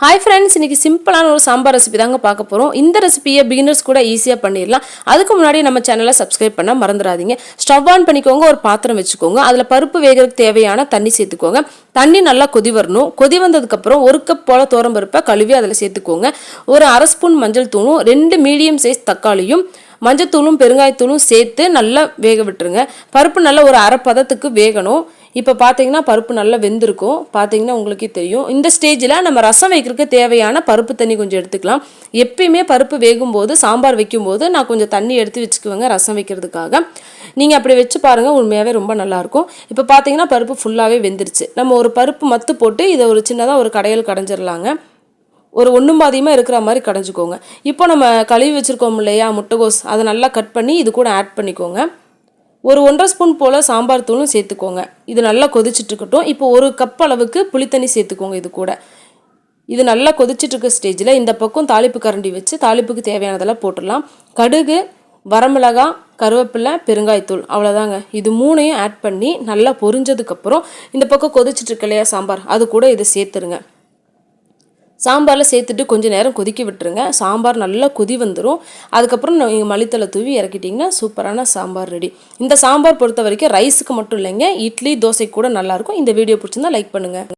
Hi friends இன்னைக்கு சிம்பிளான ஒரு சாம்பார் ரெசிபி தாங்க பார்க்க போகிறோம் இந்த ரெசிபியை பிகினர்ஸ் கூட ஈஸியாக பண்ணிடலாம். அதுக்கு முன்னாடி நம்ம சேனலை சப்ஸ்கிரைப் பண்ண மறந்துடாதீங்க. ஸ்டவ் ஆன் பண்ணிக்கோங்க ஒரு பாத்திரம் வச்சுக்கோங்க. அதில் பருப்பு வேகிறதுக்கு தேவையான தண்ணி சேர்த்துக்கோங்க. தண்ணி நல்லா கொதி வரணும். கொதி வந்ததுக்கப்புறம் ஒரு கப் போல் பருப்பை கழுவி அதில் சேர்த்துக்கோங்க. ஒரு அரை ஸ்பூன் மஞ்சள் தூளும் ரெண்டு மீடியம் சைஸ் தக்காளியும் மஞ்சத்தூளும் பெருங்காயத்தூளும் சேர்த்து நல்லா வேக விட்டுருங்க. பருப்பு நல்லா ஒரு அரை பதத்துக்கு வேகணும். இப்போ பார்த்தீங்கன்னா பருப்பு நல்லா வெந்திருக்கும். பார்த்தீங்கன்னா உங்களுக்கே தெரியும். இந்த ஸ்டேஜில் நம்ம ரசம் வைக்கிறதுக்கு தேவையான பருப்பு தண்ணி கொஞ்சம் எடுத்துக்கலாம். எப்பயுமே பருப்பு வேகும்போது சாம்பார் வைக்கும்போது நான் கொஞ்சம் தண்ணி எடுத்து வச்சுக்குவேங்க ரசம் வைக்கிறதுக்காக. நீங்கள் அப்படி வச்சு பாருங்கள் உண்மையாகவே ரொம்ப நல்லாயிருக்கும். இப்போ பார்த்தீங்கன்னா பருப்பு ஃபுல்லாகவே வெந்துருச்சு. நம்ம ஒரு பருப்பு மத்து போட்டு இதை ஒரு சின்னதாக ஒரு கடையில் கடைஞ்சிடலாங்க ஒரு ஒன்றும் பாதியமாக இருக்கிற மாதிரி கடைஞ்சிக்கோங்க. இப்போ நம்ம கழுவி வச்சுருக்கோம் இல்லையா முட்டைகோஸ் அதை நல்லா கட் பண்ணி இது கூட ஆட் பண்ணிக்கோங்க. ஒரு ஒன்றரை ஸ்பூன் போல் சாம்பார் தூளும் சேர்த்துக்கோங்க. இது நல்லா கொதிச்சுட்டு இருக்கட்டும் இப்போ ஒரு கப் அளவுக்கு புளித்தண்ணி சேர்த்துக்கோங்க இது கூட. இது நல்லா கொதிச்சுட்டு இருக்க ஸ்டேஜில் இந்த பக்கம் தாளிப்பு கரண்டி வச்சு தாளிப்புக்கு தேவையானதெல்லாம் போட்டுடலாம். கடுகு வரமிளகா கருவேப்பிலை பெருங்காய்த்தூள் அவ்வளோதாங்க இது மூணையும் ஆட் பண்ணி நல்லா பொரிஞ்சதுக்கப்புறம் இந்த பக்கம் கொதிச்சுட்டு இல்லையா சாம்பார் அது கூட இதை சேர்த்துருங்க. சாம்பாரில் சேர்த்துட்டு கொஞ்சம் நேரம் கொதிக்க விட்டுருங்க. சாம்பார் நல்லா கொதி வந்துடும் அதுக்கப்புறம் நீங்கள் மளித்தலை தூவி இறக்கிட்டிங்கன்னா சூப்பரான சாம்பார் ரெடி. இந்த சாம்பார் பொறுத்த வரைக்கும் ரைஸுக்கு மட்டும் இல்லைங்க. இட்லி தோசை கூட நல்லாயிருக்கும். இந்த வீடியோ பிடிச்சிருந்தா லைக் பண்ணுங்கள்